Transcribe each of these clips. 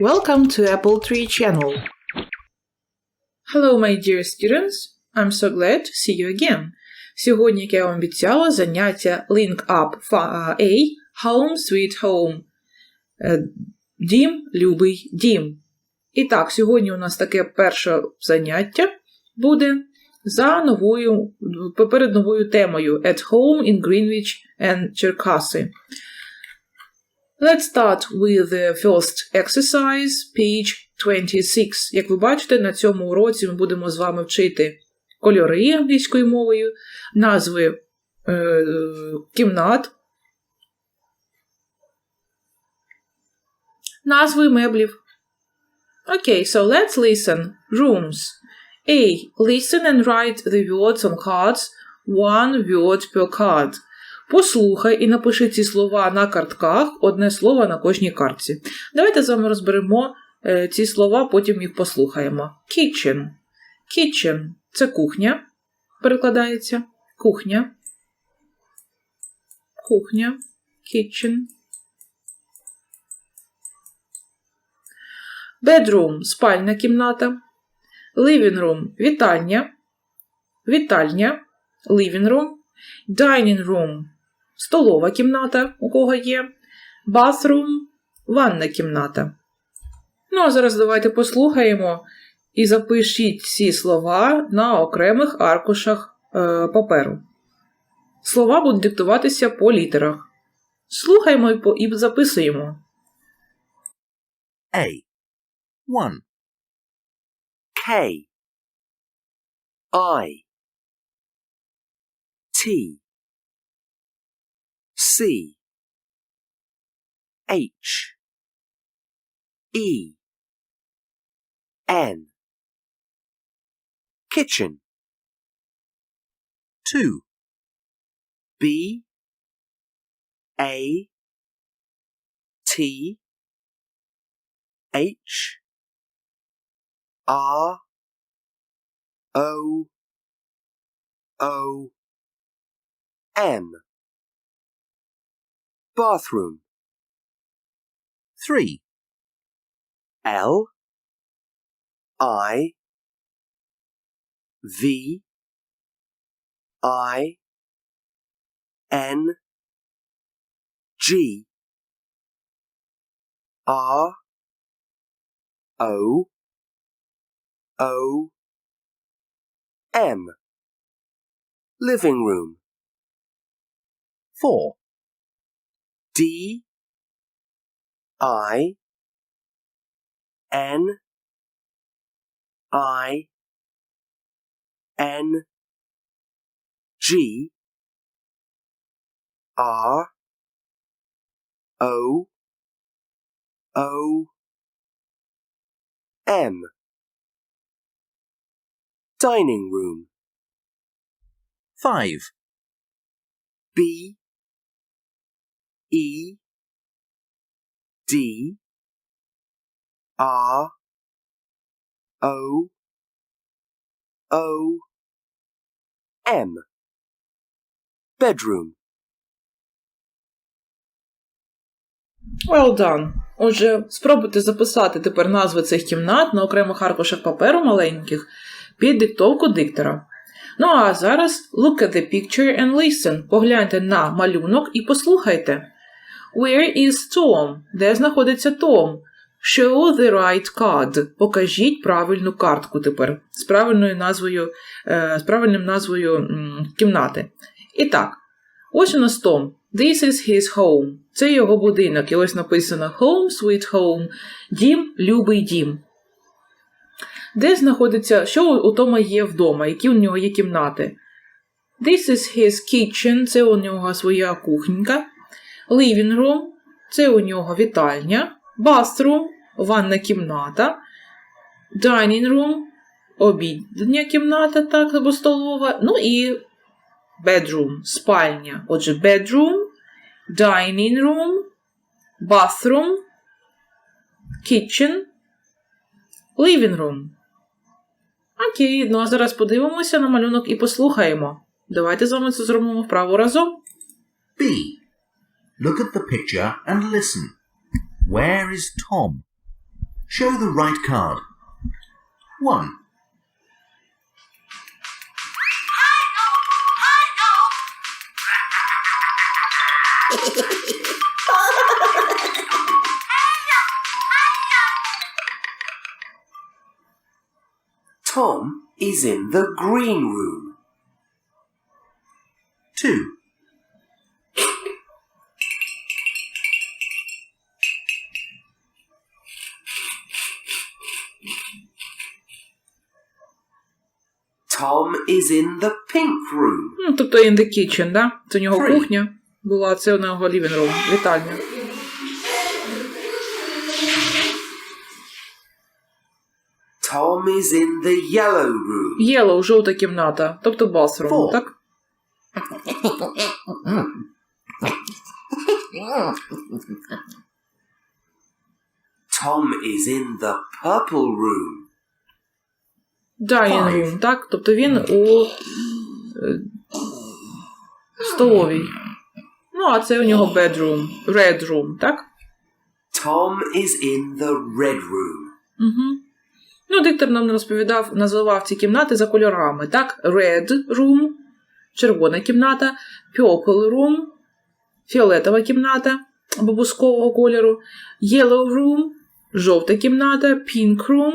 Welcome to Apple Tree channel. Hello, my dear students. I'm so glad to see you again. Сьогодні, як я вам обіцяла, заняття Link Up A Home Sweet Home. Е, Дім, любий дім. І так, сьогодні у нас таке перше заняття буде за новою, перед новою темою At Home in Greenwich and Черкаси. Let's start with the first exercise, page 26. Як ви бачите, на цьому уроці ми будемо з вами вчити кольори англійською мовою, назви е, кімнат, назви меблів. Okay, so let's listen. Rooms. A. Listen and write the words on cards. One word per card. Послухай і напиши ці слова на картках, одне слово на кожній картці. Давайте з вами розберемо е, ці слова, потім їх послухаємо. Kitchen. Kitchen – це кухня. Перекладається. Кухня. Кухня. Kitchen. Bedroom – спальна кімната. Living room – вітальня. Вітальня. Living room. Dining room – столова кімната, у кого є. Bathroom – ванна кімната. Ну, а зараз давайте послухаємо і запишіть ці слова на окремих аркушах е, паперу. Слова будуть диктуватися по літерах. Слухаємо і, по, і записуємо. A. 1. K. I. T. C. H. E. N. Kitchen. 2. B. A. T. H. R. O. O. M. Bathroom. 3. L. I. V. I. N. G. R. O. O. M. Living room. 4. D. I. N. I. N. G. R. O. O. M. Dining room. 5. B. E. D. R. O. O. M. Bedroom. Well done. Отже, спробуйте записати тепер назви цих кімнат на окремих аркушах паперу маленьких під диктовку диктора. Ну а зараз look at the picture and listen. Погляньте на малюнок і послухайте. Where is Tom? Де знаходиться Том? Show the right card. Покажіть правильну картку тепер з правильною назвою, е, з правильним назвою кімнати. І так, ось у нас Том. This is his home. Це його будинок. І ось написано Home, sweet home. Дім, любий дім. Де знаходиться, що у Тома є вдома, які у нього є кімнати? This is his kitchen, це у нього своя кухонька. Living room це у нього вітальня. Bathroom ванна кімната. Dining room обідня кімната, так, або столова. Ну і bedroom спальня. Отже, bedroom, dining room, bathroom, kitchen, living room. Окей, ну а зараз подивимося на малюнок і послухаємо. Давайте з вами це зробимо вправо разом. B. Look at the picture and listen. Where is Tom? Show the right card. 1. Tom is in the green room. 2. Is in the pink room. Ну, тобто in the kitchen, да? Це у нього Three. кухня була, це у нього living room, вітальня. Tom is in the yellow room. Yellow – жовта кімната, тобто bathroom, Four. так? Tom is in the purple room. Five. room, так? Тобто він у е, столовій. Ну, а це у нього bedroom, red room, так? Tom is in the red room. Угу. Ну, диктор нам розповідав, називав ці кімнати за кольорами, так? Red room, червона кімната, purple room, фіолетова кімната або бускового кольору, yellow room, жовта кімната, pink room,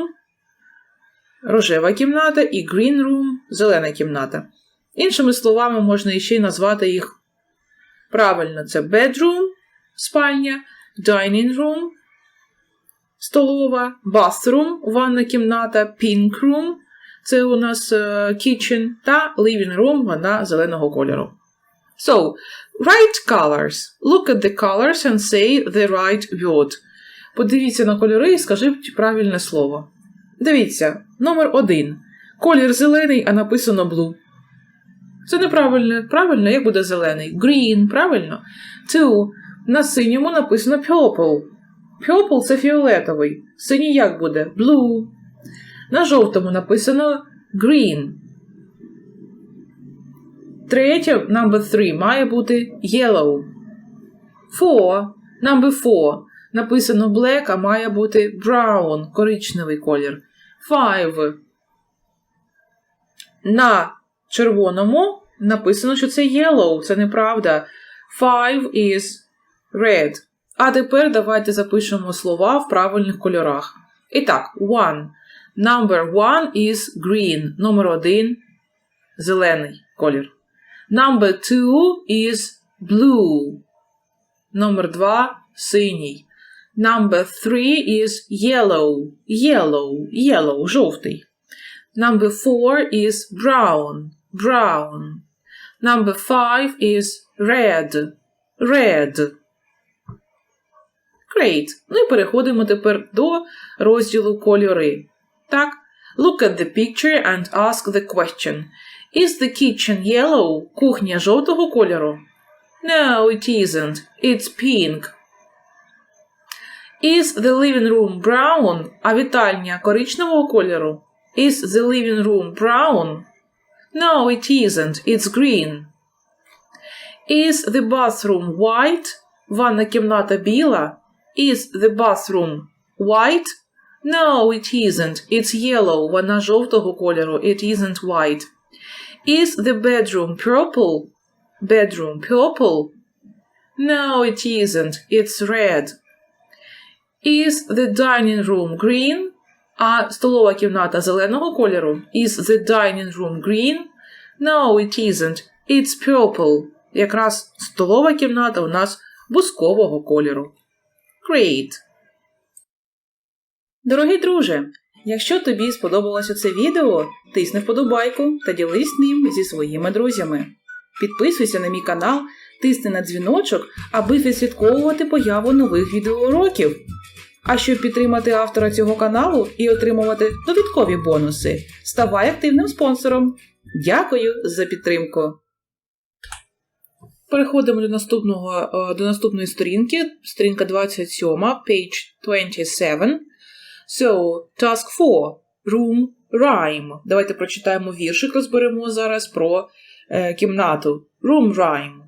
рожева кімната і green room, зелена кімната. Іншими словами, можна іще й назвати їх правильно: це bedroom, спальня, dining room, столова, bathroom, ванна кімната, pink room, це у нас е, kitchen, та living room, вона зеленого кольору. So, write colors. Look at the colors and say the right word. Подивіться на кольори і скажіть правильне слово. Дивіться, номер один. Колір зелений, а написано blue. Це неправильно. Правильно, як буде зелений? Green, правильно? Two. На синьому написано purple. Purple – це фіолетовий. Синій як буде? Blue. На жовтому написано green. Третє, number three, має бути yellow. Four, number four. Написано black, а має бути brown, коричневий колір. Five. На червоному написано, що це yellow. Це неправда. Five is red. А тепер давайте запишемо слова в правильних кольорах. І так, one. Number one is green. Номер один – зелений колір. Number two is blue. Номер два – синій. Number three is yellow. Yellow, yellow, жовтий. Number four is brown. Brown. Number five is red. Red. Great. Ну і переходимо тепер до розділу кольори. Так, look at the picture and ask the question. Is the kitchen yellow? Кухня жовтого кольору? No, it isn't. It's pink. Is the living room brown? А вітальня коричневого кольору? Is the living room brown? No, it isn't. It's green. Is the bathroom white? Ванна кімната біла? Is the bathroom white? No, it isn't. It's yellow. Вона жовтого кольору. It isn't white. Is the bedroom purple? Bedroom purple? No, it isn't. It's red. Is the dining room green? А столова кімната зеленого кольору? Is the dining room green? No, it isn't. It's purple. Якраз столова кімната у нас бускового кольору. Great. Дорогий друже, якщо тобі сподобалося це відео, тисни вподобайку та ділись ним зі своїми друзями. Підписуйся на мій канал, тисни на дзвіночок, аби відслідковувати появу нових відеоуроків. А щоб підтримати автора цього каналу і отримувати додаткові бонуси, ставай активним спонсором. Дякую за підтримку. Переходимо до наступного е, до наступної сторінки, сторінка 27, page 27. So, task 4. Room rhyme. Давайте прочитаємо віршик, розберемо зараз про е, кімнату. Room rhyme.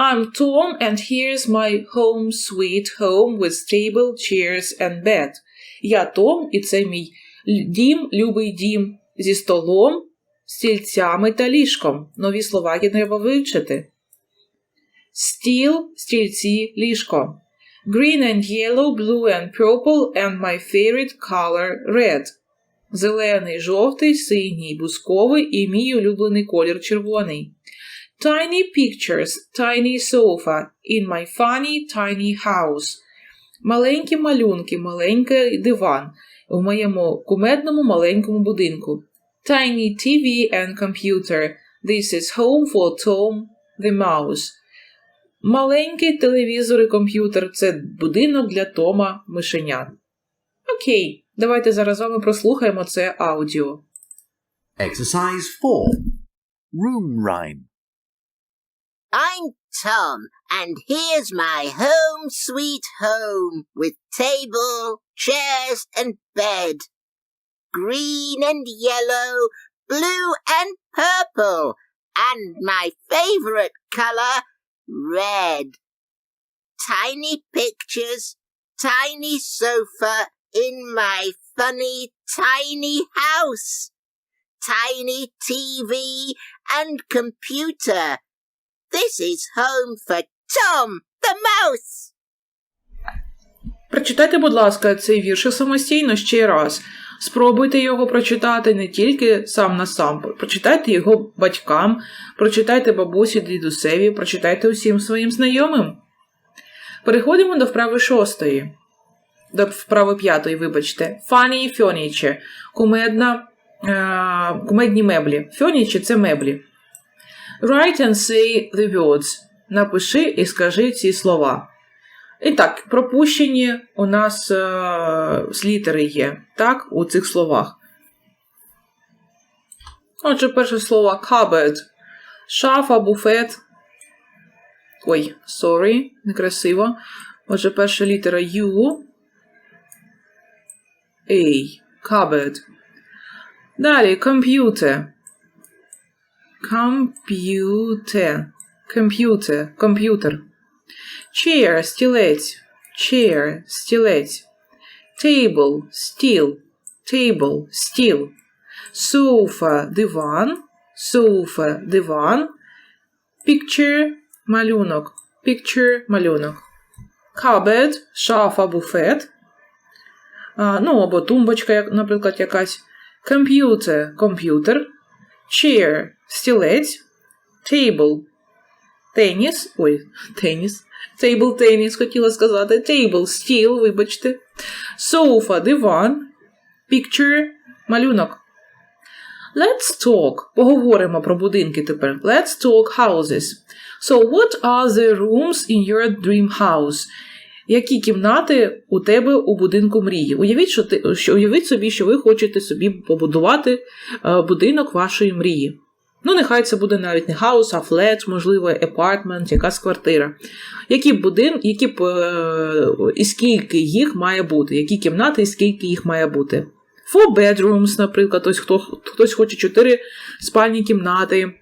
I'm Tom, and here's my home sweet home with table, chairs, and bed. Я Том, і це мій дім, любий дім, зі столом, стільцями та ліжком. Нові слова які треба вивчити. Стіл, стільці, ліжко. Green and yellow, blue and purple, and my favorite color red. Зелений, жовтий, синій, бусковий і мій улюблений колір червоний. Tiny pictures, tiny sofa, in my funny tiny house. Маленькі малюнки, маленький диван у моєму кумедному маленькому будинку. Tiny TV and computer. This is home for Tom the mouse. Маленький телевізор і комп'ютер це будинок для Тома мишеня. Окей, давайте зараз вами прослухаємо це аудіо. Exercise 4. Room rhyme. I'm Tom, and here's my home sweet home with table, chairs, and bed. Green and yellow, blue and purple, and my favorite color, red. Tiny pictures, tiny sofa in my funny tiny house. Tiny TV and computer. This is home for Tom the Mouse. Прочитайте, будь ласка, цей віршик самостійно ще раз. Спробуйте його прочитати не тільки сам на сам, прочитайте його батькам, прочитайте бабусі, дідусеві, прочитайте усім своїм знайомим. Переходимо до вправи шостої. До вправи п'ятої, вибачте. Funny furniture. Кумедна, е, кумедні меблі. Furniture – це меблі. Write and say the words. Напиши і скажи ці слова. І так, пропущені у нас е, з літери є, так, у цих словах. Отже, перше слово cupboard. Шафа, буфет. Ой, sorry, некрасиво. Отже, перша літера U. A. Cupboard. Далі комп'ютер. Комп'ютер. Комп'ютер. Комп'ютер. Chair – стілець. Chair – стілець. Table – стіл. Table – стіл. Sofa – диван. Sofa – диван. Picture – малюнок. Picture – малюнок. Cupboard – шафа, буфет. А, ну, або тумбочка, як, наприклад, якась. Computer – комп'ютер. Chair – стілець. Table – теніс. Ой, теніс. Table теніс, хотіла сказати. Table – стіл, вибачте. Sofa – диван. Picture – малюнок. Let's talk. Поговоримо про будинки тепер. Let's talk houses. So, what are the rooms in your dream house? Які кімнати у тебе у будинку мрії? Уявіть, що ти, що, уявіть собі, що ви хочете собі побудувати е, будинок вашої мрії. Ну, нехай це буде навіть не хаус, а флет, можливо, апартмент, якась квартира. Які будин, які б е, і скільки їх має бути, які кімнати і скільки їх має бути. Four bedrooms, наприклад, ось хто, хтось хоче чотири спальні кімнати.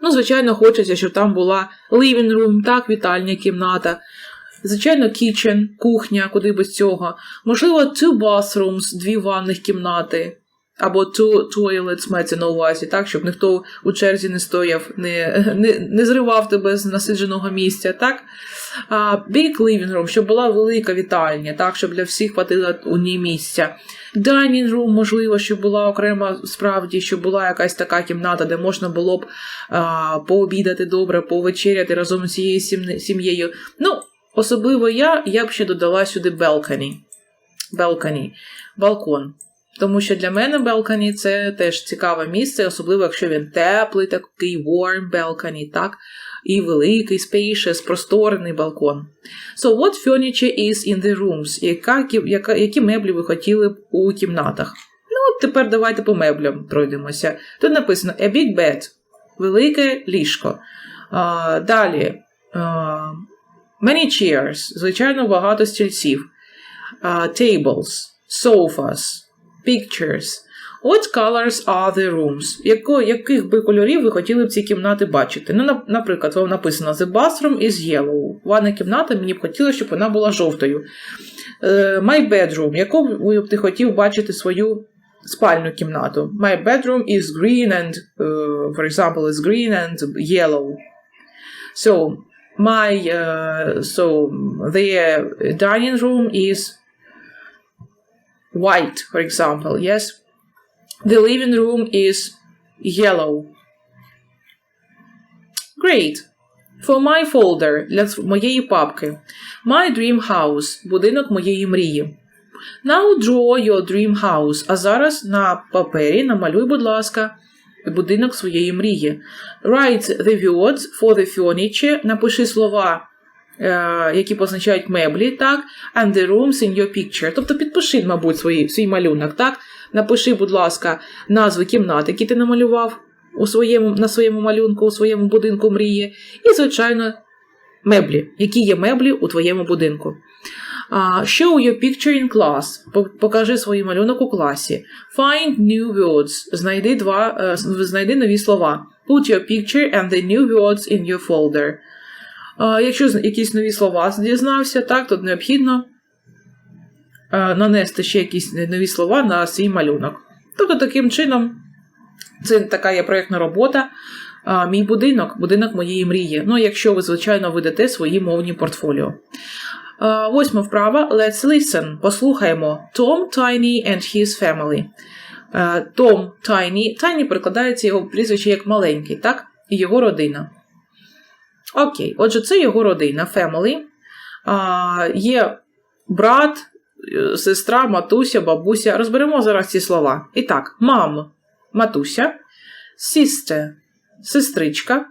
Ну, звичайно, хочеться, щоб там була living room, так, вітальня кімната. Звичайно, kitchen, кухня, куди без цього. Можливо, two bathrooms, дві ванних кімнати. Або two toilets мається на увазі, так, щоб ніхто у черзі не стояв, не, не, не зривав тебе з насидженого місця, так? А, big living щоб була велика вітальня, так, щоб для всіх хватило у ній місця. Room, можливо, щоб була окрема справді, щоб була якась така кімната, де можна було б а, пообідати добре, повечеряти разом з цією сім'єю. Ну, особливо я, я б ще додала сюди balcony. Balcony. Балкон. Тому що для мене balcony це теж цікаве місце, особливо якщо він теплий, такий warm balcony, так? І великий, spacious, просторний балкон. So, what furniture is in the rooms? Яка, яка, які меблі ви хотіли б у кімнатах? Ну, тепер давайте по меблям пройдемося. Тут написано a big bed, велике ліжко. А, далі. А, many chairs, звичайно, багато стільців. А, tables, sofas, pictures. What colors are the rooms? Яко, яких би кольорів ви хотіли б ці кімнати бачити? Ну, наприклад, вам написано The bathroom is yellow. Ванна кімната, мені б хотілося, щоб вона була жовтою. Е, my bedroom. Яку б ти хотів бачити свою спальну кімнату? My bedroom is green and, е, for example, is green and yellow. So, my, uh, so the dining room is white, for example, yes? The living room is yellow. Great. For my folder для моєї папки. My dream house будинок моєї мрії. Now draw your dream house. А зараз на папері намалюй, будь ласка, будинок своєї мрії. Write the words for the furniture. Напиши слова, е, які позначають меблі, так? And the rooms in your picture. Тобто підпиши, мабуть, свої, свій малюнок, так? Напиши, будь ласка, назви кімнат, які ти намалював у своєму, на своєму малюнку, у своєму будинку мрії. І, звичайно, меблі. Які є меблі у твоєму будинку. Show your picture in class. Покажи свій малюнок у класі. Find new words. Знайди, два, е, знайди нові слова. Put your picture and the new words in your folder. Якщо якісь нові слова дізнався, так, то необхідно е, нанести ще якісь нові слова на свій малюнок. Тобто, таким чином, це така є проєктна робота. Мій будинок, будинок моєї мрії. Ну, якщо ви, звичайно, ведете свої мовні портфоліо. Восьма вправа. Let's listen. Послухаємо. Tom, Tiny and his family. Е, Том Tiny. Tiny перекладається його прізвище як маленький, так? І його родина. Окей, отже, це його родина, family. Є брат, е, сестра, матуся, бабуся. Розберемо зараз ці слова. І так, мам, матуся, sister, сестричка,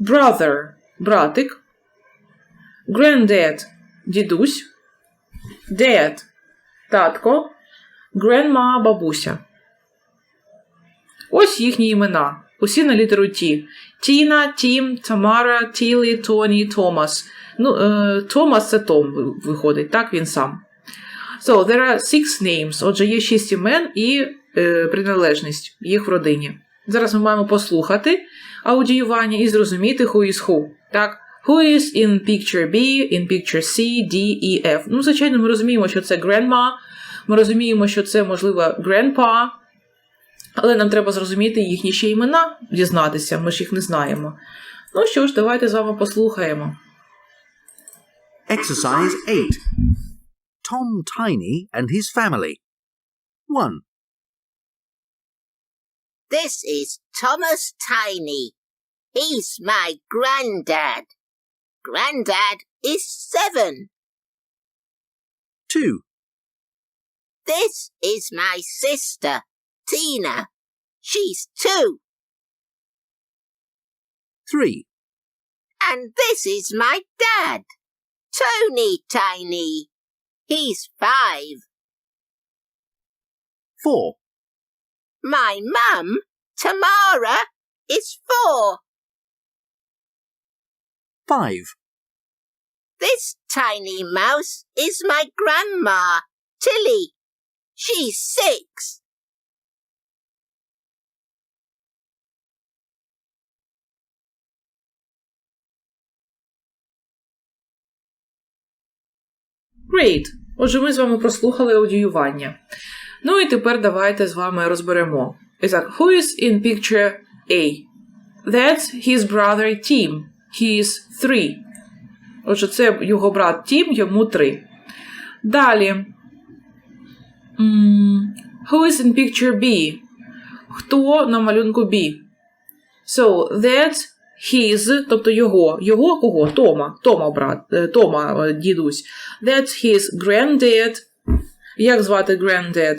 brother, братик, granddad, дідусь, dad, татко, grandma, бабуся. Ось їхні імена. Усі на літеру Т. Тіна, Тім, Тамара, Тілі, Тоні, Томас. Ну, е, Томас це Том виходить, так він сам. So, there are six names. Отже, є шість імен і е, приналежність їх в родині. Зараз ми маємо послухати аудіювання і зрозуміти who is who. Так? Who is in picture B, in picture C, D, E, F. Ну, звичайно, ми розуміємо, що це grandma, ми розуміємо, що це, можливо, grandpa, але нам треба зрозуміти їхні ще імена, дізнатися, ми ж їх не знаємо. Ну що ж, давайте з вами послухаємо. Exercise 8. Tom Tiny and his family. 1. This is Thomas Tiny. He's my granddad. Granddad is seven. 2. This is my sister, Tina. She's two. 3. And this is my dad, Tony Tiny. He's five. 4. My mum, Tamara, is four. 5. This tiny mouse is my grandma, Tilly. She's six. Great! Отже, ми з вами прослухали аудіювання. Ну і тепер давайте з вами розберемо. І так, who is in picture A? That's his brother Tim. He is three. Отже, це його брат Тім, йому три. Далі. Who is in picture B? Хто на малюнку B? So, that's his, тобто його. Його кого? Тома. Тома, брат. е, Тома, е, дідусь. That's his granddad. Як звати granddad?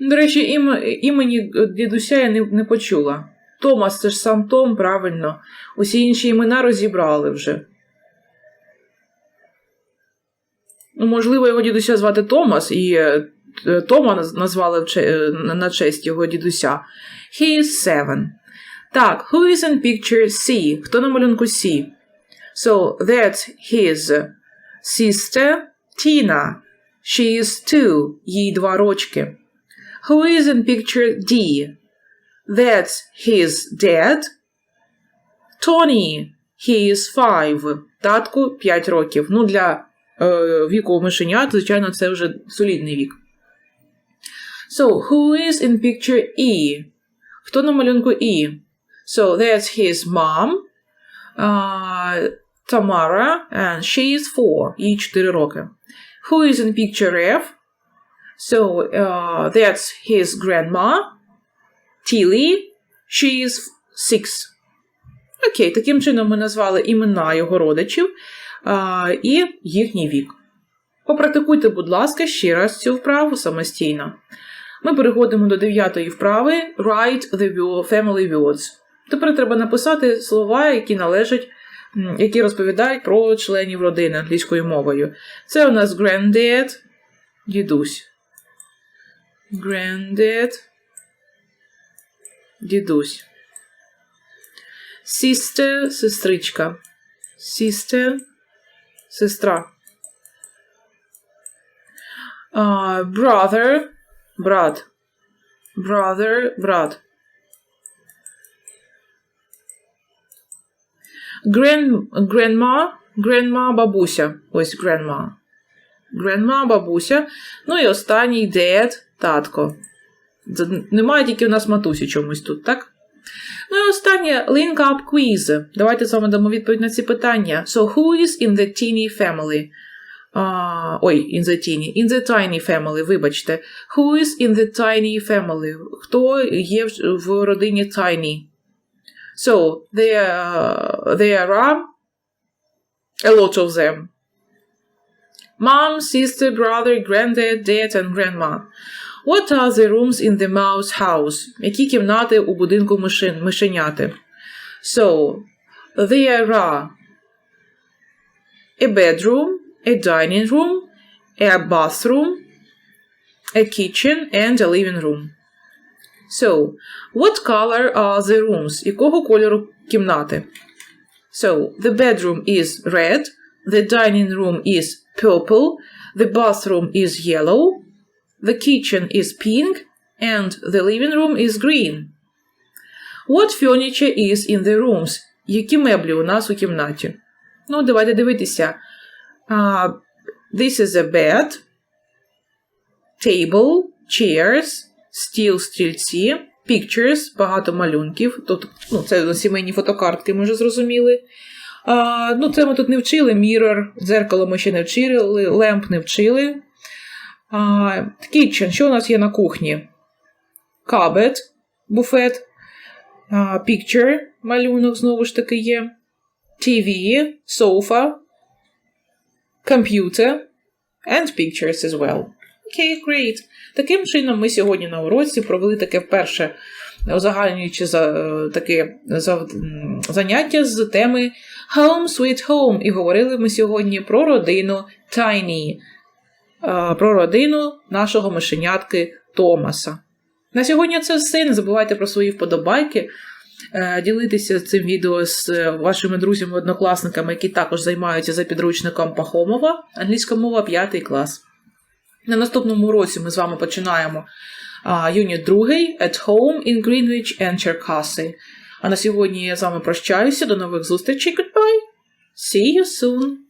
До речі, ім, імені дідуся я не, не почула. Томас це ж сам Том, правильно. Усі інші імена розібрали вже. Ну, можливо, його дідуся звати Томас, і е, Тома назвали е, на честь його дідуся. He is seven. Так, who is in picture C? Хто на малюнку C? So that's his sister Tina. She is two. Їй два рочки. Who is in picture D? That's his dad. Tony. He is five. Татку 5 років. Ну, для е, віку мишенят, звичайно, це вже солідний вік. So, who is in picture E? Хто на малюнку E? So, that's his mom. Uh, Tamara, and she is four. Їй 4 роки. Who is in picture F? So, uh, that's his grandma. Tilly. She is six. Окей, таким чином ми назвали імена його родичів а, і їхній вік. Попрактикуйте, будь ласка, ще раз цю вправу самостійно. Ми переходимо до дев'ятої вправи Write the family words. Тепер треба написати слова, які належать, які розповідають про членів родини англійською мовою. Це у нас granddad, дідусь. Granddad, дідусь. Sister – сестричка. Sister – сестра. А, brother – брат. Brother – брат. Grand, grandma – grandma – бабуся. Ось grandma. Grandma – бабуся. Ну і останній dad – татко. Немає тільки у нас матусі чомусь тут, так? Ну і останнє link up quiz. Давайте з вами дамо відповідь на ці питання. So, who is in the teeny family? А, ой, in the teeny. In the tiny family, вибачте. Who is in the tiny family? Хто є в родині tiny? So, there, there are a lot of them. Mom, sister, brother, granddad, dad and grandma. What are the rooms in the mouse house? Які кімнати у будинку мишин, мишеняти? So, there are a bedroom, a dining room, a bathroom, a kitchen and a living room. So, what color are the rooms? Якого кольору кімнати? So, the bedroom is red, the dining room is purple, the bathroom is yellow, the kitchen is pink, and the living room is green. What furniture is in the rooms? Які меблі у нас у кімнаті? Ну, давайте дивитися. Uh, this is a bed, table, chairs, стіл, стільці, pictures, багато малюнків. Тут, ну, це сімейні фотокартки, ми вже зрозуміли. А, ну, це ми тут не вчили. Mirror, дзеркало ми ще не вчили, lamp не вчили. А, kitchen, що у нас є на кухні? Cupboard, буфет, а, picture, малюнок знову ж таки є. TV, sofa, computer, and pictures as well. Okay, great. Таким чином, ми сьогодні на уроці провели таке вперше узагальнюючи за, таке за, заняття з теми Home Sweet Home. І говорили ми сьогодні про родину Tiny, про родину нашого мишенятки Томаса. На сьогодні це все. Не забувайте про свої вподобайки. е, Ділитися цим відео з е, вашими друзями-однокласниками, які також займаються за підручником Пахомова, англійська мова 5 клас. На наступному уроці ми з вами починаємо юніт 2 At Home in Greenwich and Черкаси. А на сьогодні я з вами прощаюся. До нових зустрічей. Goodbye. See you soon.